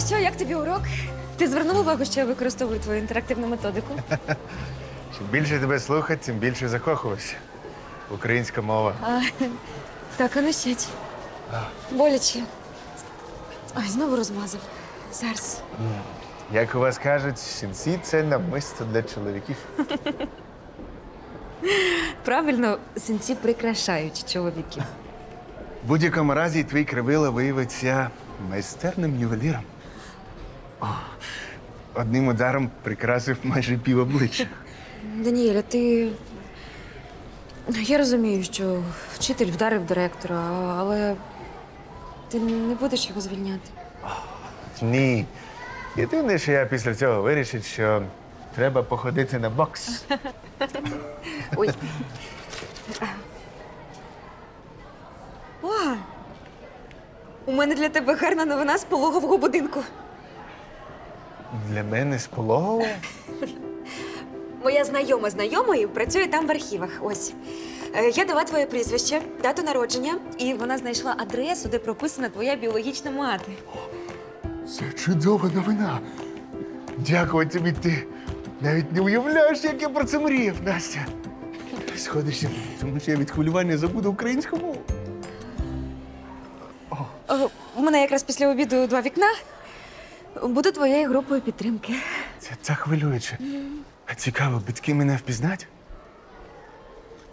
Ну що, як тобі урок? Ти звернув увагу, що я використовую твою інтерактивну методику? Чим більше тебе слухати, тим більше закохуюся. Українська мова. А, так, а ну сядь. Боляче. Ой, знову розмазав. Зараз. Як у вас кажуть, сінці це намисто для чоловіків. Правильно, синці прикрашають чоловіків. В будь-якому разі твій кривила виявиться майстерним ювеліром. О, одним ударом прикрасив майже пів обличчя. Даніеля, ти. Я розумію, що вчитель вдарив директора, але ти не будеш його звільняти. Ні. Єдине, що я після цього вирішив, що треба походити на бокс. Ой. О, у мене для тебе гарна новина з пологового будинку. Для мене з пологового? Моя знайома знайомої працює там в архівах. Ось. Е, Я дала твоє прізвище, дату народження, і вона знайшла адресу, де прописана твоя біологічна мати. Це чудова новина. Дякую тобі, ти навіть не уявляєш, як я про це мріяв, Настя. Сходишся, тому що я від хвилювання забуду українську мову. О, у мене якраз після обіду два вікна. Буду твоєю групою підтримки. Це так хвилююче. А цікаво, батьки мене впізнать?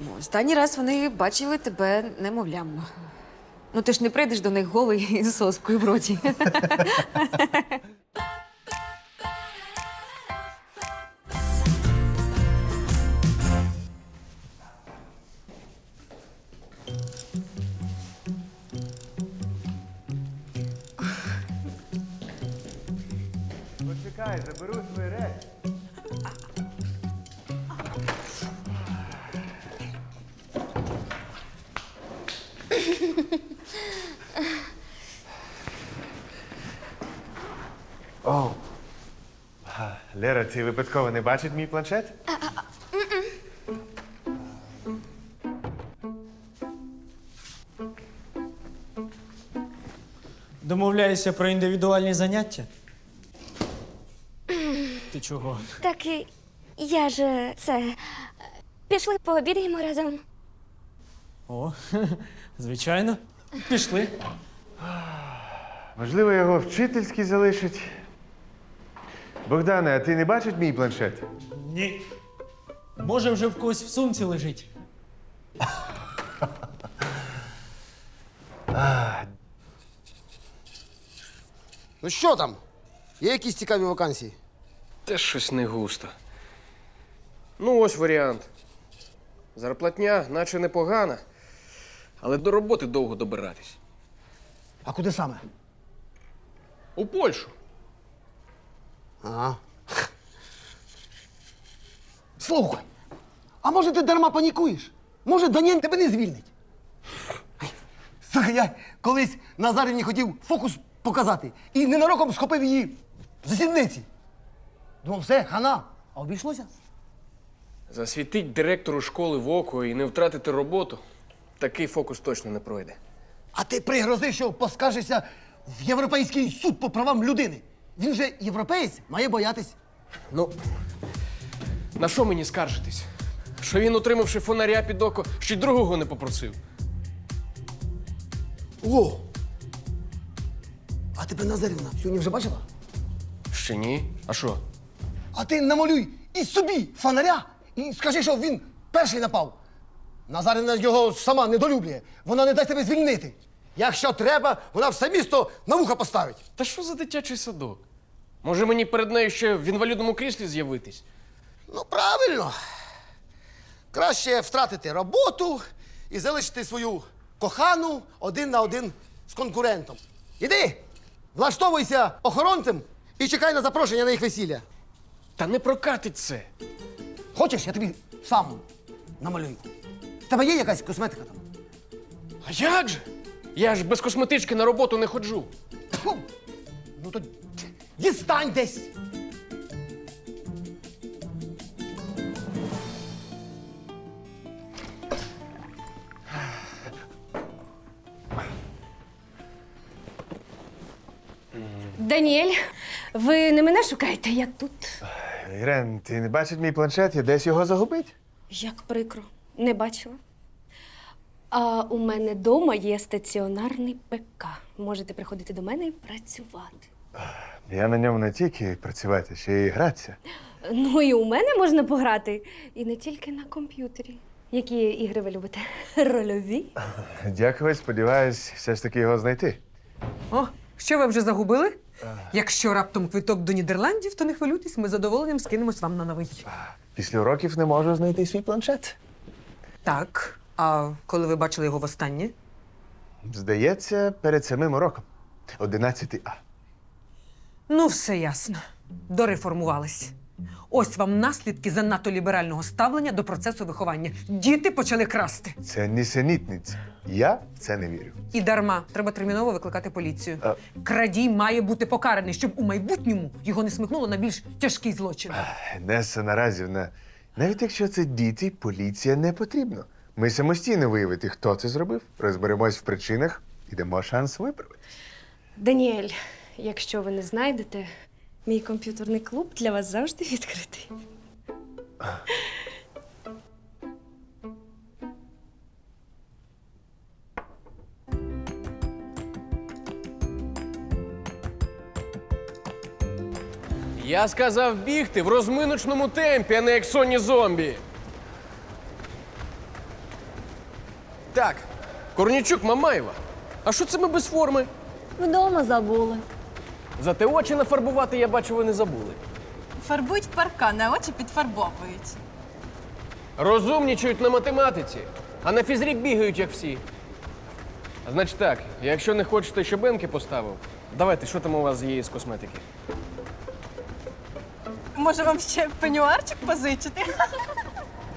Ну, Останній раз вони бачили тебе немовлям. Ну ти ж не прийдеш до них голий із соскою в роті. Почекай, заберу свої речі. О. Лера, ти випадково не бачить мій планшет? Домовляєшся про індивідуальні заняття? Чого? Так і я ж це. Пішли пообідаємо разом. О, звичайно. Пішли. Можливо, його вчительський залишить. Богдане, а ти не бачить мій планшет? Ні. Може, вже в когось в сумці лежить. Ну що там? Є якісь цікаві вакансії? Те щось не густо. Ну, ось варіант. Зарплатня, наче непогана, але до роботи довго добиратись. А куди саме? У Польщу. Ага. Слухай, а може ти дарма панікуєш? Може, Даніель тебе не звільнить? Слухай, я колись Назарівні хотів фокус показати і ненароком схопив її за сідниці. Думав, все, хана, а обійшлося? Засвітить директору школи в око і не втратити роботу. Такий фокус точно не пройде. А ти пригрози, що поскажешся в Європейський суд по правам людини. Він же європеєць, має боятись. Ну, на що мені скаржитись? Що він, отримавши фонаря під око, ще й другого не попросив. О! А тебе Назарівна сьогодні вже бачила? Ще ні. А що? А ти намалюй і собі фонаря і скажи, що він перший напав. Назарівна його сама недолюблює. Вона не дасть тебе звільнити. Якщо треба, вона все місто на вуха поставить. Та що за дитячий садок? Може мені перед нею ще в інвалідному кріслі з'явитись? Ну, правильно. Краще втратити роботу і залишити свою кохану один на один з конкурентом. Іди, влаштовуйся охоронцем і чекай на запрошення на їх весілля. Та не прокатить це. Хочеш, я тобі сам намалюю. В тебе є якась косметика там? А як же? Я ж без косметички на роботу не ходжу. Фу. Ну то дістань десь. Даніель, ви не мене шукаєте, я тут. Ірен, ти не бачиш мій планшет, я десь його загубить? Як прикро, не бачила. А у мене вдома є стаціонарний ПК. Можете приходити до мене і працювати. Я на ньому не тільки працювати, ще й гратися. Ну і у мене можна пограти. І не тільки на комп'ютері. Які ігри ви любите? Рольові? Дякую, сподіваюсь, все ж таки його знайти. О, що ви вже загубили? Якщо раптом квиток до Нідерландів, то не хвилюйтесь, ми з задоволенням скинемось вам на новий. Після уроків не можу знайти свій планшет. Так. А коли ви бачили його востаннє? Здається, перед самим уроком. 11 А. Ну, все ясно. Дореформувались. Ось вам наслідки занадто ліберального ставлення до процесу виховання. Діти почали красти. Це нісенітниця. Я в це не вірю. І дарма треба терміново викликати поліцію. А- Крадій має бути покараний, щоб у майбутньому його не смикнуло на більш тяжкий злочин. Неса Наразівна, навіть якщо це діти, поліція не потрібна. Ми самостійно виявити, хто це зробив, розберемось в причинах і дамо шанс виправити. Даніель, якщо ви не знайдете, мій комп'ютерний клуб для вас завжди відкритий. Я сказав бігти в розминочному темпі, а не як сонні зомбі. Так, Корнічук Мамаєва. А що це ми без форми? Вдома забули. Зате очі нафарбувати, я бачу, ви не забули. Фарбують паркан, а очі підфарбовують. Розумнічають на математиці, а на фізрік бігають, як всі. А значить так, якщо не хочете, щоб Енки поставив, давайте, що там у вас є з косметики? Може, вам ще пенюарчик позичити?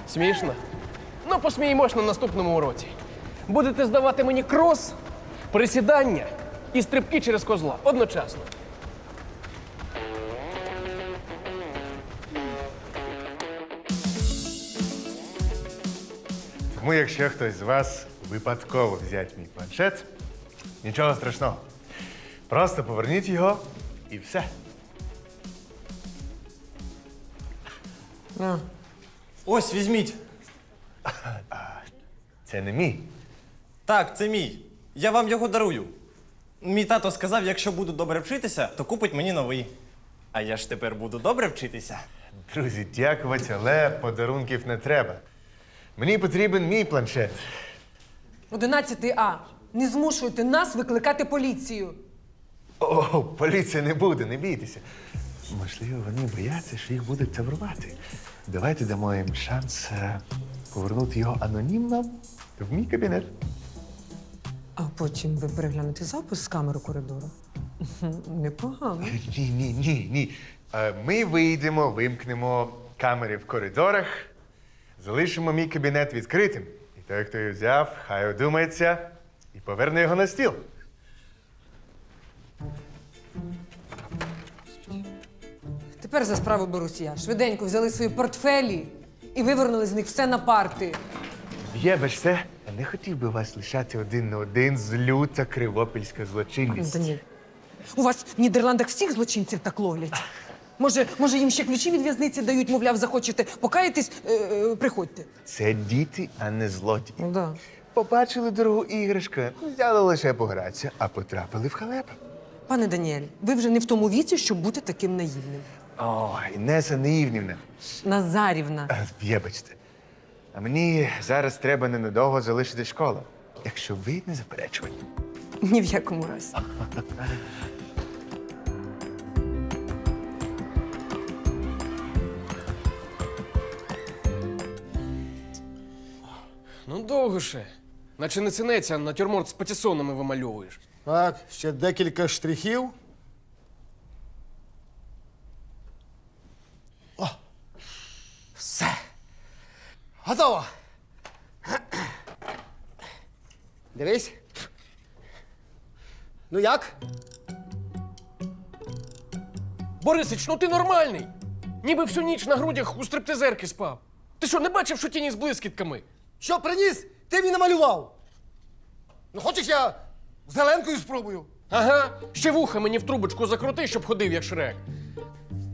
Смішно? Ну, посміємось на наступному уроці. Будете здавати мені крос, присідання і стрибки через козла одночасно. Тому, якщо хтось з вас випадково взять мій планшет, нічого страшного. Просто поверніть його і все. А, Ось, візьміть. Це не мій. Так, це мій. Я вам його дарую. Мій тато сказав, якщо буду добре вчитися, то купить мені новий. А я ж тепер буду добре вчитися. Друзі, дякувати, але подарунків не треба. Мені потрібен мій планшет. 11 А. Не змушуйте нас викликати поліцію. О, поліція не буде, не бійтеся. Можливо, вони бояться, що їх будуть таврувати. Давайте дамо їм шанс е, повернути його анонімно в мій кабінет. А потім ви переглянете запис з камери коридору. Непогано. Ні, ні, ні, ні. Е, Ми вийдемо, вимкнемо камери в коридорах, залишимо мій кабінет відкритим. І той, хто його взяв, хай одумається і поверне його на стіл. Тепер за справу берусь я. Швиденько взяли свої портфелі і вивернули з них все на парти. Вибачте, я не хотів би вас лишати один на один з люта кривопільська злочинність. Даніель, у вас в Нідерландах всіх злочинців так ловлять. Може, може, їм ще ключі від в'язниці дають, мовляв, захочете покаятись, е, е, приходьте. Це діти, а не злодії. Ну да. Побачили дорогу іграшку, взяли лише погратися, а потрапили в халепу. Пане Даніель, ви вже не в тому віці, щоб бути таким наївним. Ой, Неса Наївнівна, Назарівна. е, вибачте. А мені зараз треба ненадовго залишити школу. Якщо ви не заперечуєте. Ні в якому разі. довго ще. Наче не цінеться, а натюрморт з патісонами вимальовуєш. Так, ще декілька штрихів. О! Все. Готово. Дивись. Ну як? Борисич, ну ти нормальний. Ніби всю ніч на грудях у стриптизерки спав. Ти що, не бачив, що тіні з блискітками? Що приніс, ти мені намалював. Ну, хочеш, я зеленкою спробую? Ага, ще вуха мені в трубочку закрути, щоб ходив як шрек.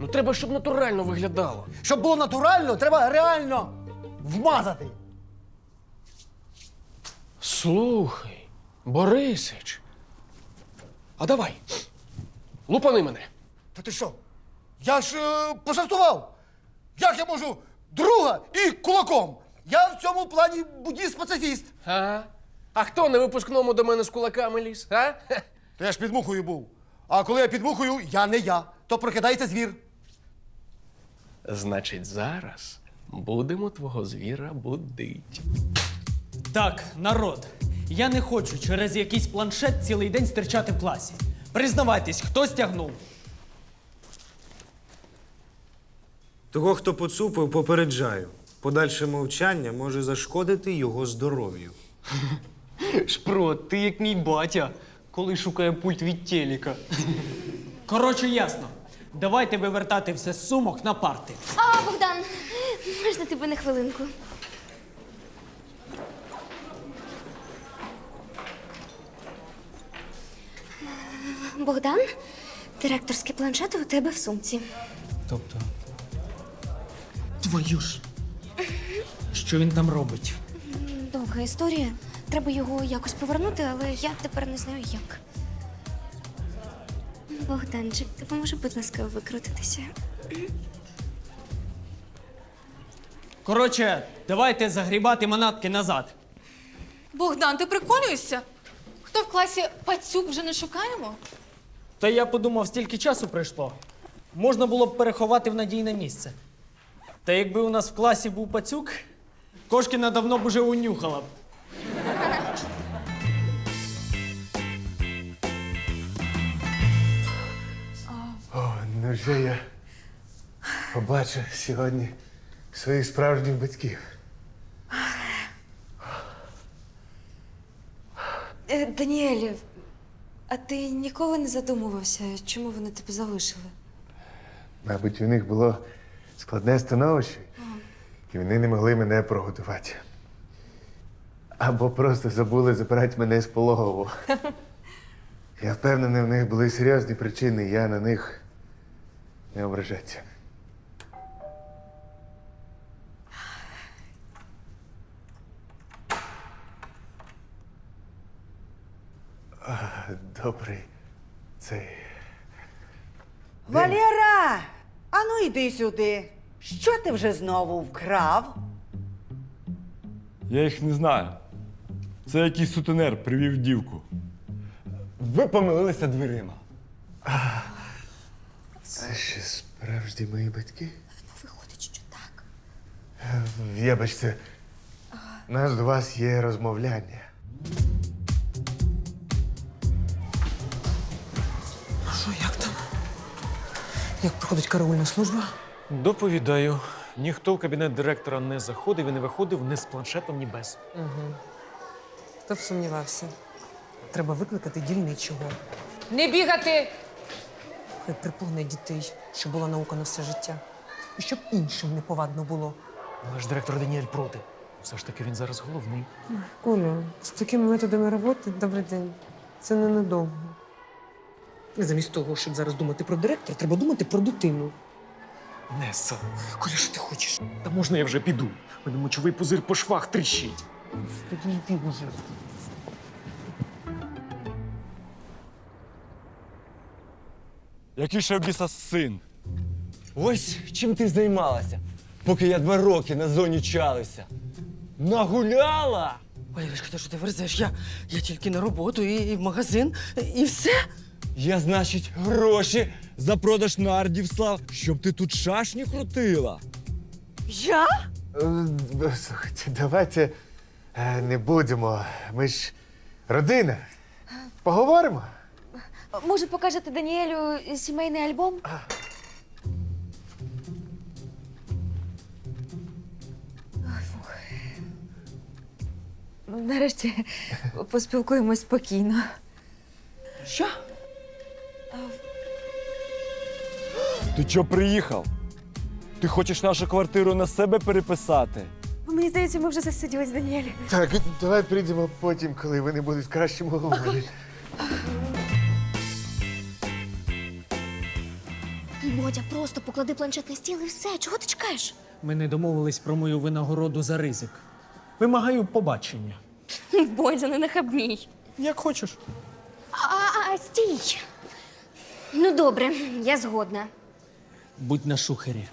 Ну треба, щоб натурально виглядало. Щоб було натурально, треба реально вмазати. Слухай, Борисич. А давай. Лупани мене. Та ти що? Я ж е, пожартував. Як я можу друга і кулаком? Я в цьому плані буддіст-пацифіст. Ага. А хто на випускному до мене з кулаками ліз? А? То я ж під мухою був. А коли я під мухою, я не я. То прокидається звір. Значить, зараз будемо твого звіра будить. Так, народ, я не хочу через якийсь планшет цілий день стерчати в класі. Признавайтесь, хто стягнув? Того, хто поцупив, попереджаю. Подальше мовчання може зашкодити його здоров'ю. Шпрот, ти як мій батя, коли шукає пульт від телека. Коротше, ясно. Давайте вивертати все з сумок на парти. А, Богдан, можна тебе на хвилинку? Богдан, директорський планшет у тебе в сумці. Тобто. Твою ж. Що він там робить? Довга історія. Треба його якось повернути, але я тепер не знаю як. Богданчик, допоможи, будь ласка, викрутитися. Коротше, давайте загрібати манатки назад. Богдан, ти приколюєшся? Хто в класі пацюк вже не шукаємо? Та я подумав, стільки часу пройшло. Можна було б переховати в надійне місце. Та якби у нас в класі був пацюк, Кошкіна давно б уже унюхала б. О, ну вже я побачив сьогодні своїх справжніх батьків. Е, Даніель, а ти ніколи не задумувався, чому вони тебе залишили? Мабуть, у них було складне становище, і вони не могли мене прогодувати. Або просто забули забирати мене з пологового. Я впевнений, в них були серйозні причини, я на них не ображаться. Добрий цей. Валера! Ану йди сюди. Що ти вже знову вкрав? Я їх не знаю. Це якийсь сутенер привів дівку. Ви помилилися дверима. Це ще справді мої батьки? Виходить, що так. Вибачте, у нас до вас є розмовляння. Як проходить караульна служба? Доповідаю. Ніхто в кабінет директора не заходив і не виходив ні з планшетом, ні без. Угу. Хто б сумнівався. Треба викликати дільничого. Не бігати! Хай припугне дітей, щоб була наука на все життя. І щоб іншим неповадно було. Але ж директор Даніель проти. Все ж таки він зараз головний. Коля, з такими методами роботи, добрий день. Це ненадовго. Замість того, щоб зараз думати про директора, треба думати про дитину. Несо. Коля, що ти хочеш? Та можна я вже піду? Мене мочовий пузир по швах тріщить. Який ще в біса син? Ось чим ти займалася, поки я два роки на зоні чалися. Нагуляла! Валерочка, ти що ти верзеш? Я, я тільки на роботу і, і в магазин, і все. Я, значить, гроші за продаж нардів слав, щоб ти тут шашні крутила. Я? Е, Слухайте, давайте е, не будемо. Ми ж родина. Поговоримо. Може, покажете Даніелю сімейний альбом? Ну, Нарешті поспілкуємось спокійно. Що? Ти чого приїхав? Ти хочеш нашу квартиру на себе переписати? Мені здається, ми вже засиділись, Даніель. Так, давай прийдемо потім, коли вони будуть в кращому гуморі. Бодя, просто поклади планшет на стіл і все. Чого ти чекаєш? Ми не домовились про мою винагороду за ризик. Вимагаю побачення. Бодя, не нахабній. Як хочеш. А, а, а, стій. Ну добре, я згодна. Будь на шухері.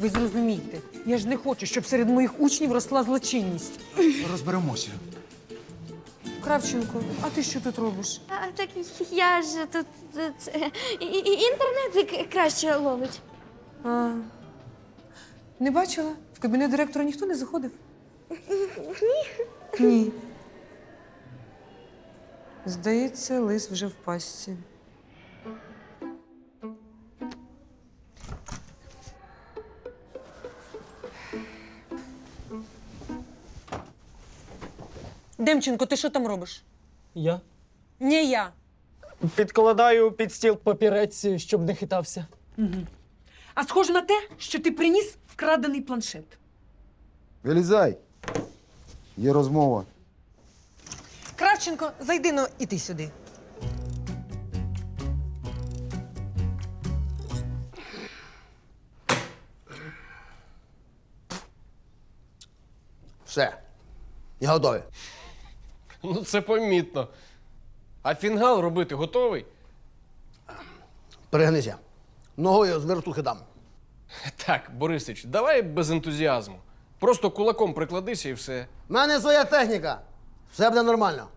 Ви зрозумійте, я ж не хочу, щоб серед моїх учнів росла злочинність. Розберемося. Кравченко, а ти що тут робиш? А, так я ж тут е, і, і, інтернет к- краще ловить. А, не бачила? В кабінет директора ніхто не заходив? Ні. Ні. Здається, лис вже в пастці. Демченко, ти що там робиш? Я Не я. підкладаю під стіл папірець, щоб не хитався. А схоже на те, що ти приніс вкрадений планшет. Вилізай. Є розмова. Кравченко, зайди но іди сюди. Все. Я готовий. Ну, це помітно. А фінгал робити готовий? Перегнися. Ногою з вертухи дам. Так, Борисич, давай без ентузіазму. Просто кулаком прикладися і все. У мене своя техніка. Все буде нормально.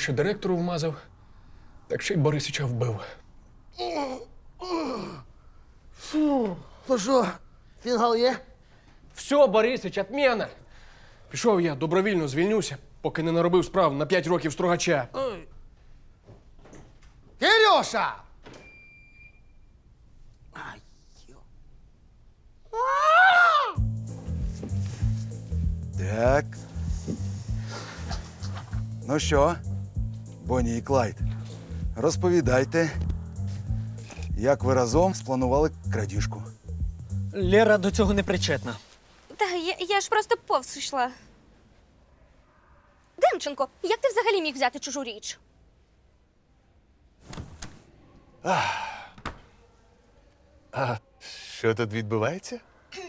Що директору вмазав, так ще й Борисича вбив. Фу. Ну що, фінгал є? Все, Борисич, отмена! Пішов я добровільно звільнюся, поки не наробив справ на 5 років строгача. Кирюша! Так. Ну що, Бонні і Клайд, розповідайте, як ви разом спланували крадіжку. Лера до цього не причетна. Та я, я ж просто повз йшла. Демченко, як ти взагалі міг взяти чужу річ? А що тут відбувається?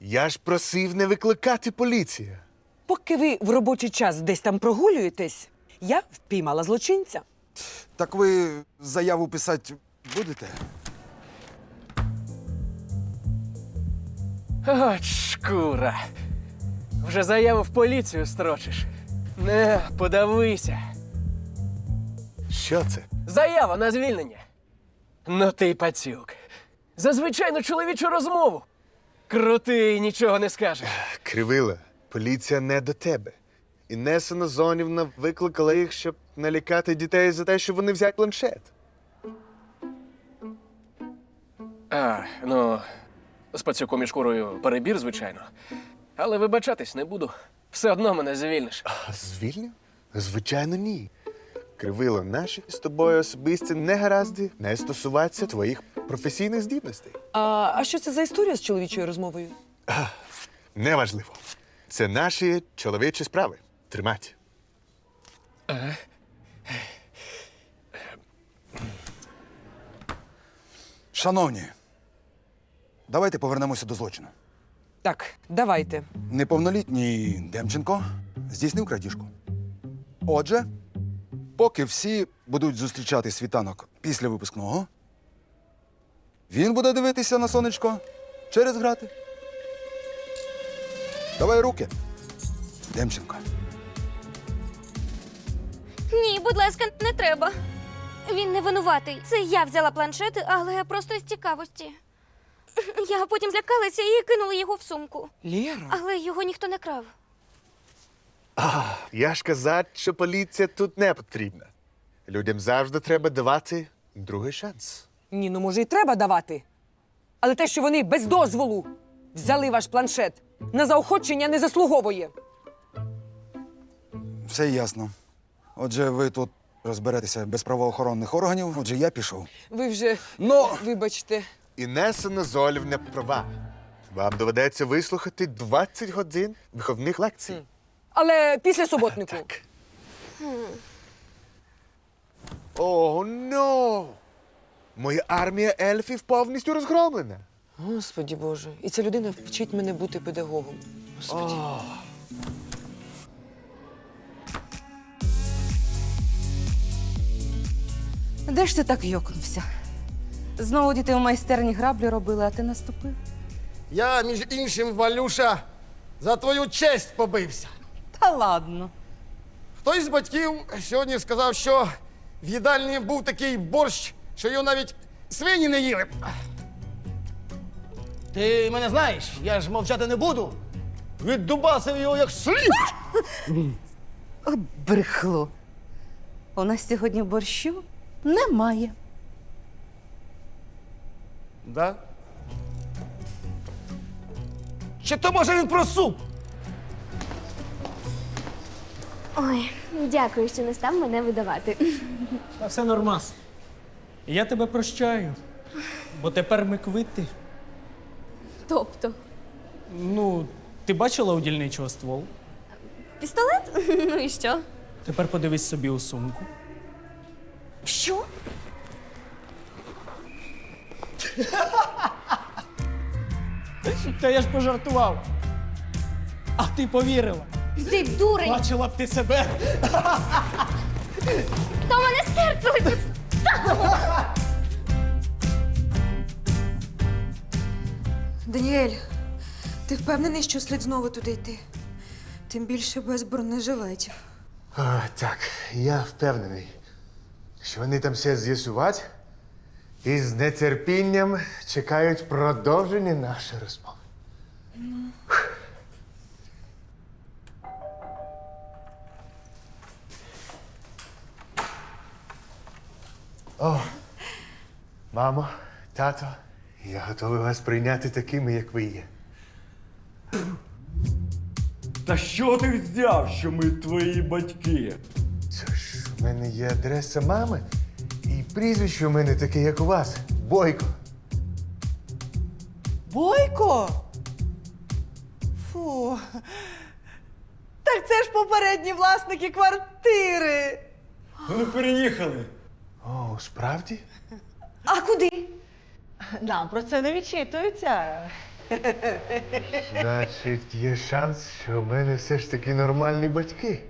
Я ж просив не викликати поліцію. Поки ви в робочий час десь там прогулюєтесь, я впіймала злочинця. Так ви заяву писати будете? От шкура. Вже заяву в поліцію строчиш. Не, подавися. Що це? Заява на звільнення. Ну ти пацюк. За звичайну чоловічу розмову. Крутий, нічого не скажеш. Кривила, поліція не до тебе. Інеса Назонівна викликала їх, щоб налякати дітей за те, що вони взяли планшет. А, ну, з пацюком і шкурою перебір, звичайно. Але вибачатись не буду. Все одно мене звільниш. Звільнив? Звичайно, ні. Кривило, наші з тобою особисті негаразди не стосуватися твоїх професійних здібностей. А, а що це за історія з чоловічою розмовою? Неважливо. Це наші чоловічі справи. Тримать. Шановні, давайте повернемося до злочину. Так, давайте. Неповнолітній Демченко здійснив крадіжку. Отже, поки всі будуть зустрічати світанок після випускного, він буде дивитися на сонечко через грати. Давай руки. Демченко. Ні, будь ласка, не треба. Він не винуватий. Це я взяла планшет, але просто з цікавості. Я потім злякалася і кинула його в сумку. Лєра. Але його ніхто не крав. Я ж казав, що поліція тут не потрібна. Людям завжди треба давати другий шанс. Ні, ну може і треба давати. Але те, що вони без дозволу взяли ваш планшет, на заохочення не заслуговує. Все ясно. Отже, ви тут розберетеся без правоохоронних органів. Отже, я пішов. Ви вже Ну, вибачте. Інеса Назолівна права. Вам доведеться вислухати 20 годин виховних лекцій. Але після суботнику. О, но! Моя армія ельфів повністю розгромлена. Господі Боже, і ця людина вчить мене бути педагогом. Господі. Де ж ти так йокнувся? Знову діти у майстерні граблі робили, а ти наступив. Я, між іншим, Валюша, за твою честь побився. Та ладно. Хтось з батьків сьогодні сказав, що в їдальні був такий борщ, що його навіть свині не їли. Ти мене знаєш, я ж мовчати не буду. Віддубасив його як слід. Брехло. У нас сьогодні борщу немає. Да? Чи то може він про суп? Ой, дякую, що не став мене видавати. Та все нормас. Я тебе прощаю. Бо тепер ми квити. Тобто, Ну, ти бачила у дільничого ствол? пістолет? Ну і що? Тепер подивись собі у сумку. Що? Та я ж пожартував. А ти повірила. Ти дурень! Бачила б ти себе. Та у мене серце летить! Даніель, ти впевнений, що слід знову туди йти? Тим більше без бронежилетів. О, так, я впевнений, що вони там все з'ясувати і з нетерпінням чекають продовження нашої розмови. О, мамо, тато, я готовий вас прийняти такими, як ви є. Та що ти взяв, що ми твої батьки? У мене є адреса мами, і прізвище у мене таке, як у вас. Бойко. Бойко? Фу. Так це ж попередні власники квартири. Вони переїхали. О, справді? А куди? Нам про це не відчитується. Значить, є шанс, що у мене все ж таки нормальні батьки.